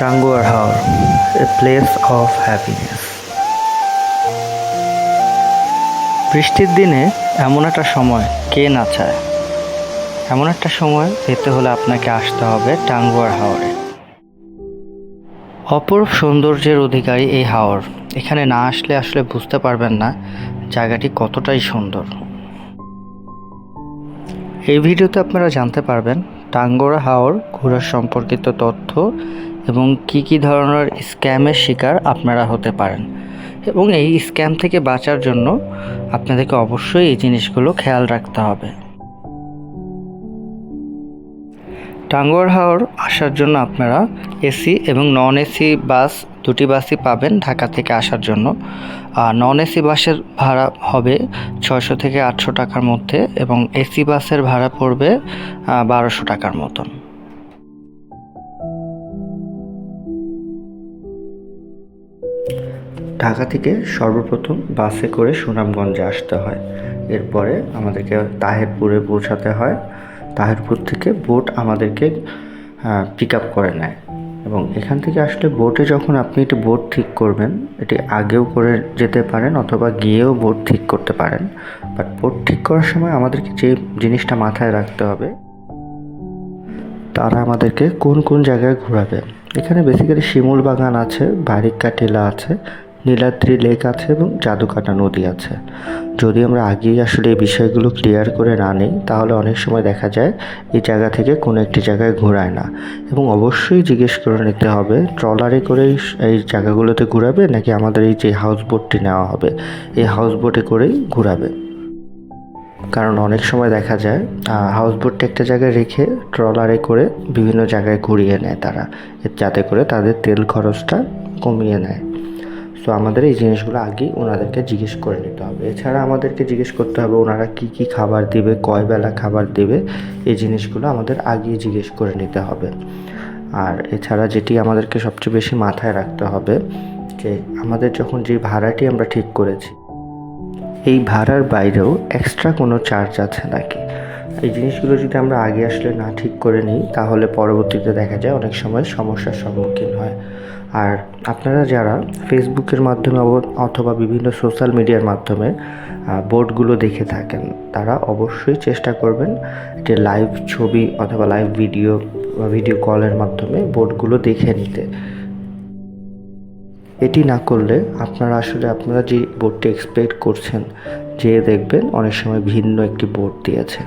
Tanguar Haor a place of happiness বৃষ্টির দিনে এমন একটা সময় কে না চায়? এমন একটা সময় পেতে হলে আপনাকে আসতে হবে টাঙ্গুয়ার হাওরে অপরূপ সৌন্দর্যের অধিকারী এই হাওর। এখানে না আসলে আসলে বুঝতে পারবেন না জায়গাটি কতটাই সুন্দর। এই ভিডিওতে আপনারা জানতে পারবেন টাঙ্গোরা হাওর ঘোরার সম্পর্কিত তথ্য এবং কি কি ধরনের স্ক্যামের শিকার আপনারা হতে পারেন। এবং এই স্ক্যাম থেকে বাঁচার জন্য আপনাদেরকে অবশ্যই এই জিনিসগুলো খেয়াল রাখতে হবে। টাঙ্গুয়ার হাওর আসার জন্য আপনারা এসি এবং নন এসি বাস, দুটি বাসই পাবেন ঢাকা থেকে আসার জন্য। আর নন এসি বাসের ভাড়া হবে ছয়শো থেকে আটশো টাকার মধ্যে এবং এসি বাসের ভাড়া পড়বে বারোশো টাকার মতন। ঢাকা থেকে সর্বপ্রথম বাসে করে সুনামগঞ্জে আসতে হয়। এরপরে আমাদেরকে তাহেরপুরে পৌঁছাতে হয়। তাহেরপুর থেকে বোট আমাদেরকে পিক আপ করে নেয় এবং এখান থেকে আসলে বোটে যখন আপনি একটি বোট ঠিক করবেন, এটি আগেও করে যেতে পারেন অথবা গিয়েও বোট ঠিক করতে পারেন। বাট বোট ঠিক করার সময় আমাদেরকে যে জিনিসটা মাথায় রাখতে হবে, তারা আমাদেরকে কোন কোন জায়গায় ঘোরাবে। এখানে বেসিক্যালি শিমুল বাগান আছে, বারিকা টিলা আছে নীলাদ্রি লেক আছে এবং জাদুকাটা নদী আছে। যদি আমরা আগেই আসলে এই বিষয়গুলো ক্লিয়ার করে না নিই, তাহলে অনেক সময় দেখা যায় এই জায়গা থেকে কোনো একটি জায়গায় ঘোরায় না। এবং অবশ্যই জিজ্ঞেস করে নিতে হবে, ট্রলারে করেই এই জায়গাগুলোতে ঘুরাবে নাকি আমাদের এই যে হাউস বোটটি নেওয়া হবে, এই হাউস বোটে করেই ঘুরাবে? কারণ অনেক সময় দেখা যায় হাউস বোটটা একটা জায়গায় রেখে ট্রলারে করে বিভিন্ন জায়গায় ঘুরিয়ে নেয় তারা যাতে করে তাদের তেল খরচটা কমিয়ে নেয়। তো আমাদের এই জিনিসগুলো আগেই ওনাদেরকে জিজ্ঞেস করে নিতে হবে। এছাড়া আমাদেরকে জিজ্ঞেস করতে হবে ওনারা কি কি খাবার দেবে, কয় বেলা খাবার দেবে, এই জিনিসগুলো আমাদের আগেই জিজ্ঞেস করে নিতে হবে। আর এছাড়া যেটি আমাদেরকে সবচেয়ে বেশি মাথায় রাখতে হবে, যে আমাদের যখন যে ভাড়াটি আমরা ঠিক করেছি, এই ভাড়ার বাইরেও এক্সট্রা কোনো চার্জ আছে নাকি? এই জিনিসগুলো যদি আমরা আগে আসলে না ঠিক করে নিই, তাহলে পরবর্তীতে দেখা যায় অনেক সময় সমস্যার সম্মুখীন হয়। আর আপনারা যারা ফেসবুকের মাধ্যমে অথবা বিভিন্ন সোশ্যাল মিডিয়ার মাধ্যমে বোর্ডগুলো দেখে থাকেন, তারা অবশ্যই চেষ্টা করবেন যে লাইভ ছবি অথবা লাইভ ভিডিও, বা ভিডিও কলের মাধ্যমে বোর্ডগুলো দেখে নিতে। এটি না করলে আপনারা আসলে, আপনারা যে বোর্ডটি এক্সপেক্ট করছেন, যে দেখবেন অনেক সময় ভিন্ন একটি বোর্ড দিয়েছে।